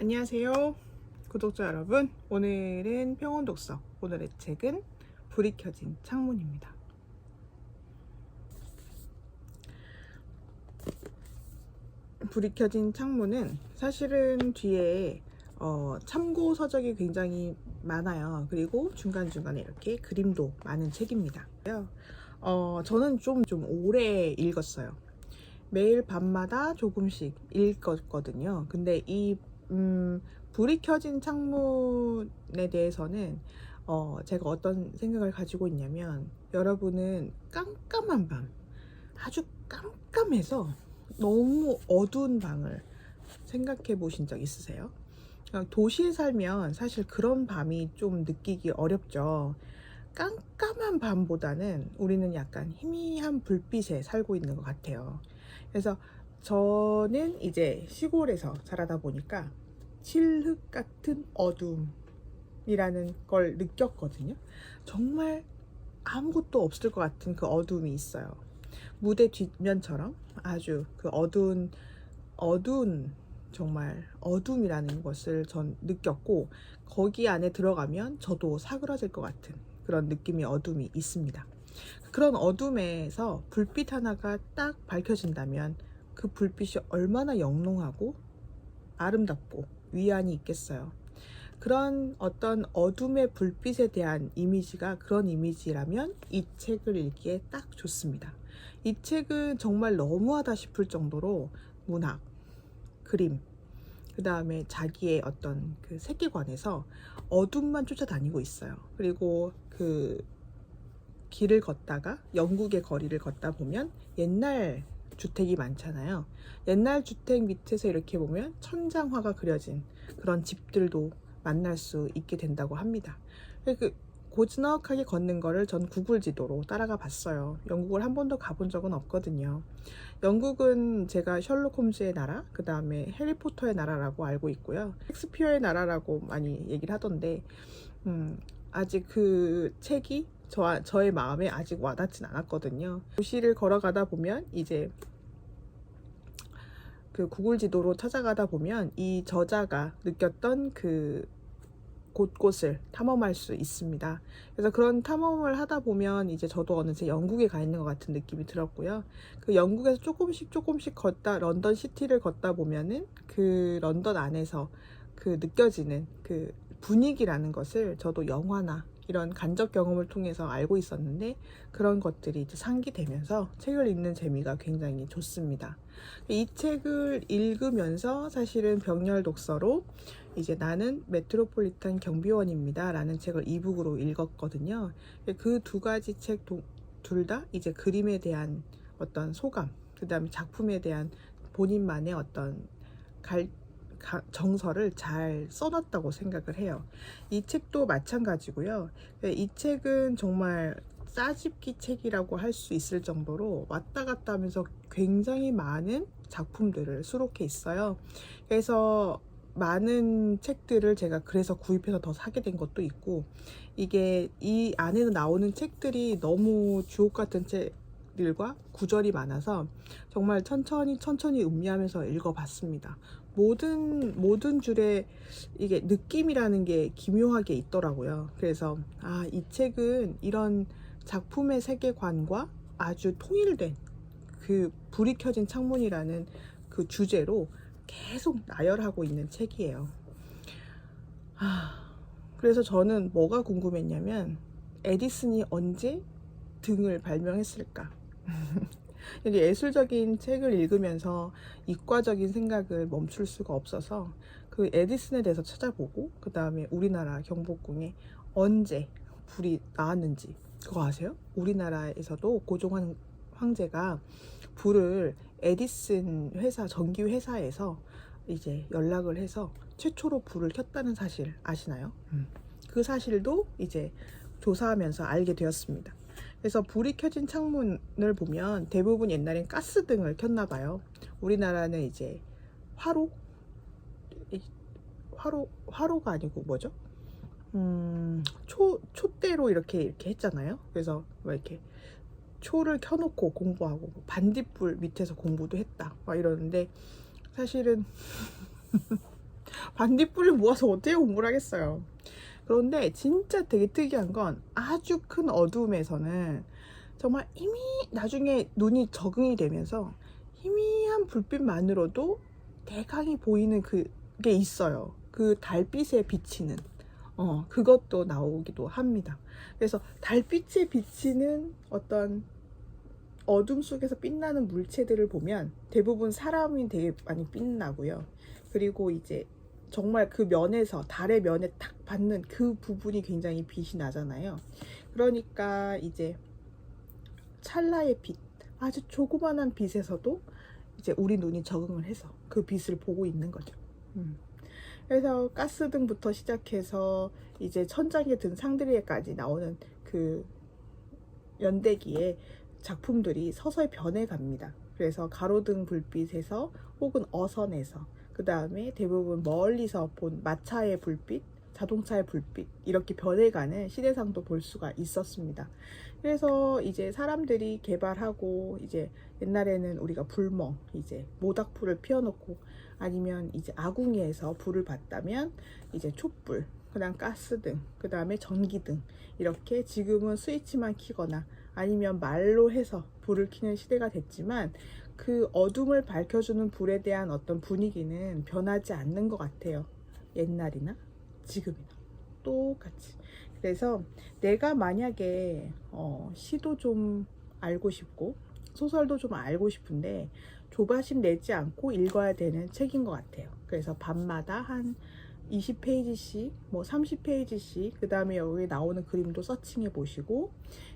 안녕하세요. 구독자 여러분. 오늘은 평온 독서. 오늘의 책은 불이 켜진 창문입니다. 불이 켜진 창문은 사실은 뒤에 어, 참고 서적이 굉장히 많아요. 그리고 중간중간에 이렇게 그림도 많은 책입니다. 어, 저는 좀, 좀 오래 읽었어요. 매일 밤마다 조금씩 읽었거든요. 근데 이 음, 불이 켜진 창문에 대해서는 어, 제가 어떤 생각을 가지고 있냐면 여러분은 깜깜한 밤 아주 깜깜해서 너무 어두운 방을 생각해 보신 적 있으세요? 어, 도시에 살면 사실 그런 밤이 좀 느끼기 어렵죠. 깜깜한 밤보다는 우리는 약간 희미한 불빛에 살고 있는 것 같아요. 그래서 저는 이제 시골에서 자라다 보니까 칠흑 같은 어둠이라는 걸 느꼈거든요. 정말 아무것도 없을 것 같은 그 어둠이 있어요. 무대 뒷면처럼 아주 그 어두운 어두운 정말 어둠이라는 것을 전 느꼈고 거기 안에 들어가면 저도 사그라질 것 같은 그런 느낌의 어둠이 있습니다. 그런 어둠에서 불빛 하나가 딱 밝혀진다면 그 불빛이 얼마나 영롱하고 아름답고 위안이 있겠어요. 그런 어떤 어둠의 불빛에 대한 이미지가 그런 이미지라면 이 책을 읽기에 딱 좋습니다. 이 책은 정말 너무하다 싶을 정도로 문학, 그림, 그 다음에 자기의 어떤 그 세계관에서 어둠만 쫓아다니고 있어요. 그리고 그 길을 걷다가 영국의 거리를 걷다 보면 옛날 주택이 많잖아요. 옛날 주택 밑에서 이렇게 보면 천장화가 그려진 그런 집들도 만날 수 있게 된다고 합니다. 그 고즈넉하게 걷는 거를 전 구글 지도로 따라가 봤어요. 영국을 한 번도 가본 적은 없거든요. 영국은 제가 셜록 홈즈의 나라, 그 다음에 해리포터의 나라라고 알고 있고요. 셰익스피어의 나라라고 많이 얘기를 하던데, 음, 아직 그 책이 저, 저의 마음에 아직 와닿진 않았거든요. 도시를 걸어가다 보면 이제 그 구글 지도로 찾아가다 보면 이 저자가 느꼈던 그 곳곳을 탐험할 수 있습니다. 그래서 그런 탐험을 하다 보면 이제 저도 어느새 영국에 가 있는 것 같은 느낌이 들었고요. 그 영국에서 조금씩 조금씩 걷다 런던 시티를 걷다 보면은 그 런던 안에서 그 느껴지는 그 분위기라는 것을 저도 영화나 이런 간접 경험을 통해서 알고 있었는데 그런 것들이 이제 상기되면서 책을 읽는 재미가 굉장히 좋습니다. 이 책을 읽으면서 사실은 병렬 독서로 이제 나는 메트로폴리탄 경비원입니다 라는 책을 이북으로 읽었거든요. 그 두 가지 책 둘 다 이제 그림에 대한 어떤 소감, 그 다음에 작품에 대한 본인만의 어떤 갈, 정서를 잘 써놨다고 생각을 해요. 이 책도 마찬가지고요. 이 책은 정말 싸집기 책이라고 할 수 있을 정도로 왔다 갔다 하면서 굉장히 많은 작품들을 수록해 있어요. 그래서 많은 책들을 제가 그래서 구입해서 더 사게 된 것도 있고 이게 이 안에서 나오는 책들이 너무 주옥 같은 책 들과 구절이 많아서 정말 천천히 천천히 음미하면서 읽어봤습니다. 모든 모든 줄에 이게 느낌이라는 게 기묘하게 있더라고요. 그래서 아 이 책은 이런 작품의 세계관과 아주 통일된 그 불이 켜진 창문이라는 그 주제로 계속 나열하고 있는 책이에요. 아, 그래서 저는 뭐가 궁금했냐면 에디슨이 언제 등을 발명했을까? 예술적인 책을 읽으면서 이과적인 생각을 멈출 수가 없어서 그 에디슨에 대해서 찾아보고 그 다음에 우리나라 경복궁에 언제 불이 나왔는지 그거 아세요? 우리나라에서도 고종환 황제가 불을 에디슨 회사 전기 회사에서 이제 연락을 해서 최초로 불을 켰다는 사실 아시나요? 음. 그 사실도 이제 조사하면서 알게 되었습니다. 그래서 불이 켜진 창문을 보면 대부분 옛날엔 가스등을 켰나 봐요. 우리나라는 이제 화로 화로 화로가 아니고 뭐죠? 음, 초 촛대로 이렇게 이렇게 했잖아요. 그래서 뭐 이렇게 초를 켜놓고 공부하고 뭐 반딧불 밑에서 공부도 했다. 막 이러는데 사실은 반딧불을 모아서 어떻게 공부를 하겠어요. 그런데 진짜 되게 특이한 건 아주 큰 어두움에서는 정말 이미 나중에 눈이 적응이 되면서 희미한 불빛만으로도 대강이 보이는 그게 있어요. 그 달빛에 비치는 어 그것도 나오기도 합니다. 그래서 달빛에 비치는 어떤 어둠 속에서 빛나는 물체들을 보면 대부분 사람이 되게 많이 빛나고요. 그리고 이제 정말 그 면에서 달의 면에 탁 받는 그 부분이 굉장히 빛이 나잖아요. 그러니까 이제 찰나의 빛, 아주 조그만한 빛에서도 이제 우리 눈이 적응을 해서 그 빛을 보고 있는 거죠. 음. 그래서 가스등부터 시작해서 이제 천장에 든 상들에까지 나오는 그 연대기에 작품들이 서서히 변해갑니다. 그래서 가로등 불빛에서 혹은 어선에서 그 다음에 대부분 멀리서 본 마차의 불빛, 자동차의 불빛 이렇게 변해가는 시대상도 볼 수가 있었습니다. 그래서 이제 사람들이 개발하고 이제 옛날에는 우리가 불멍 이제 모닥불을 피워놓고 아니면 이제 아궁이에서 불을 봤다면 이제 촛불 그다음 가스등 그다음에 전기등 이렇게 지금은 스위치만 키거나 아니면 말로 해서 불을 켜는 시대가 됐지만 그 어둠을 밝혀주는 불에 대한 어떤 분위기는 변하지 않는 것 같아요. 옛날이나 지금이나 똑같이. 그래서 내가 만약에 어, 시도 좀 알고 싶고 소설도 좀 알고 싶은데 조바심 내지 않고 읽어야 되는 책인 것 같아요. 그래서 밤마다 한 20페이지씩, 뭐 30페이지씩, 그 다음에 여기 나오는 그림도 서칭해 보시고,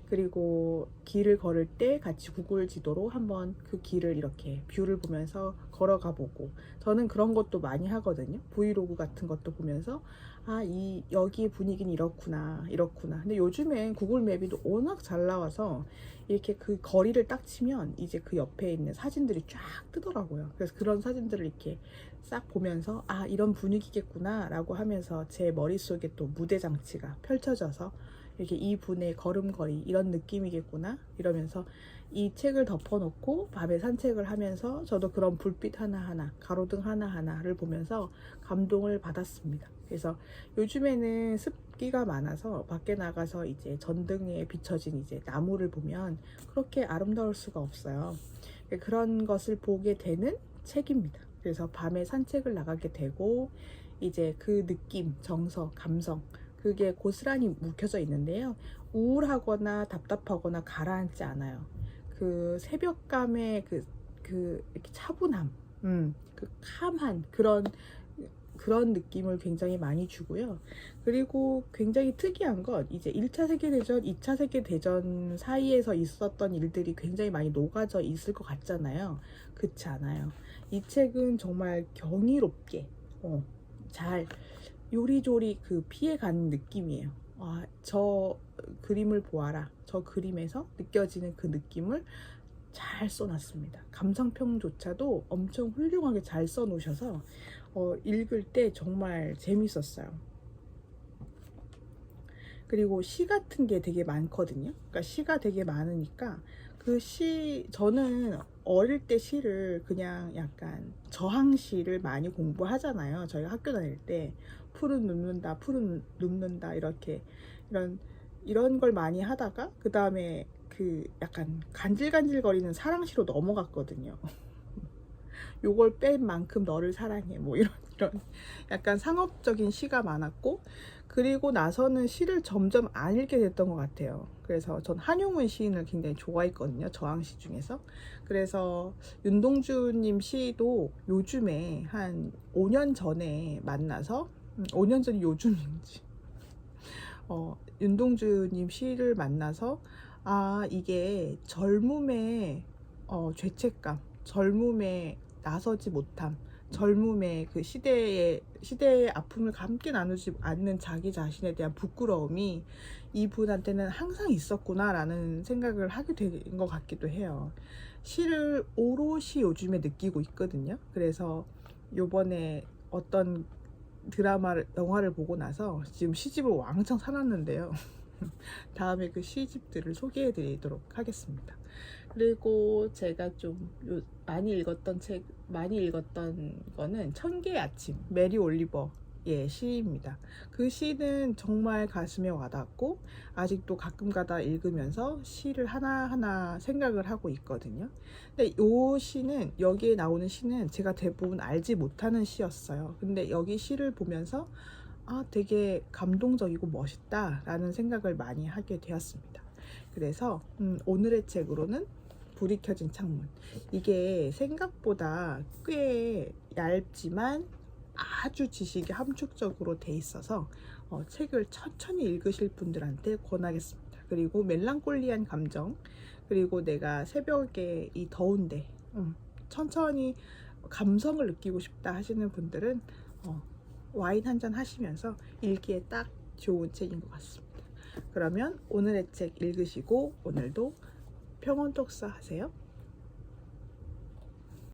그리고 길을 걸을 때 같이 구글 지도로 한번 그 길을 이렇게 뷰를 보면서 걸어가 보고, 저는 그런 것도 많이 하거든요. 브이로그 같은 것도 보면서, 아, 이, 여기 분위기는 이렇구나, 이렇구나. 근데 요즘엔 구글 맵이 워낙 잘 나와서, 이렇게 그 거리를 딱 치면 이제 그 옆에 있는 사진들이 쫙 뜨더라고요. 그래서 그런 사진들을 이렇게 싹 보면서 아 이런 분위기겠구나 라고 하면서 제 머릿속에 또 무대 장치가 펼쳐져서 이렇게 이 분의 걸음걸이 이런 느낌이겠구나 이러면서 이 책을 덮어놓고 밤에 산책을 하면서 저도 그런 불빛 하나하나 가로등 하나하나를 보면서 감동을 받았습니다. 그래서 요즘에는 습기가 많아서 밖에 나가서 이제 전등에 비춰진 이제 나무를 보면 그렇게 아름다울 수가 없어요. 그런 것을 보게 되는 책입니다. 그래서 밤에 산책을 나가게 되고 이제 그 느낌, 정서, 감성 그게 고스란히 묵혀져 있는데요. 우울하거나 답답하거나 가라앉지 않아요. 그 새벽감의 그, 그 이렇게 차분함, 음, 그 캄한 그런 그런 느낌을 굉장히 많이 주고요. 그리고 굉장히 특이한 건 이제 1차 세계대전, 2차 세계대전 사이에서 있었던 일들이 굉장히 많이 녹아져 있을 것 같잖아요. 그렇지 않아요. 이 책은 정말 경이롭게 어, 잘 요리조리 그 피해가는 느낌이에요. 아, 저 그림을 보아라. 저 그림에서 느껴지는 그 느낌을 잘 써놨습니다. 감상평조차도 엄청 훌륭하게 잘 써놓으셔서 어, 읽을 때 정말 재밌었어요. 그리고 시 같은 게 되게 많거든요. 그러니까 시가 되게 많으니까 그 시, 저는 어릴 때 시를 그냥 약간 저항시를 많이 공부하잖아요. 저희가 학교 다닐 때 푸른 눕는다, 푸른 눕는다 이렇게 이런 이런 걸 많이 하다가 그 다음에 그 약간 간질간질거리는 사랑시로 넘어갔거든요. 요걸 뺀 만큼 너를 사랑해 뭐 이런 이런 약간 상업적인 시가 많았고 그리고 나서는 시를 점점 안 읽게 됐던 것 같아요. 그래서 전 한용운 시인을 굉장히 좋아했거든요. 저항시 중에서. 그래서 윤동주님 시도 요즘에 한 5년 전에 만나서 음, 5년 전이 요즘인지 어, 윤동주님 시를 만나서 아 이게 젊음의 어, 죄책감, 젊음의 나서지 못함, 젊음의 그 시대의 시대의 아픔을 함께 나누지 않는 자기 자신에 대한 부끄러움이 이분한테는 항상 있었구나라는 생각을 하게 된 것 같기도 해요. 시를 오롯이 요즘에 느끼고 있거든요. 그래서 요번에 어떤 드라마를 영화를 보고 나서 지금 시집을 왕창 사놨는데요. 다음에 그 시집들을 소개해 드리도록 하겠습니다. 그리고 제가 좀 요- 많이 읽었던 책, 많이 읽었던 거는 천개의 아침, 메리 올리버 의 시입니다. 그 시는 정말 가슴에 와닿고 아직도 가끔 가다 읽으면서 시를 하나하나 생각을 하고 있거든요. 근데 이 시는 여기에 나오는 시는 제가 대부분 알지 못하는 시였어요. 근데 여기 시를 보면서 아, 되게 감동적이고 멋있다라는 생각을 많이 하게 되었습니다. 그래서 음, 오늘의 책으로는 불이 켜진 창문. 이게 생각보다 꽤 얇지만 아주 지식이 함축적으로 돼 있어서 어, 책을 천천히 읽으실 분들한테 권하겠습니다. 그리고 멜랑콜리한 감정, 그리고 내가 새벽에 이 더운데 음, 천천히 감성을 느끼고 싶다 하시는 분들은 어, 와인 한 잔 하시면서 읽기에 딱 좋은 책인 것 같습니다. 그러면 오늘의 책 읽으시고 오늘도 평온 독서 하세요.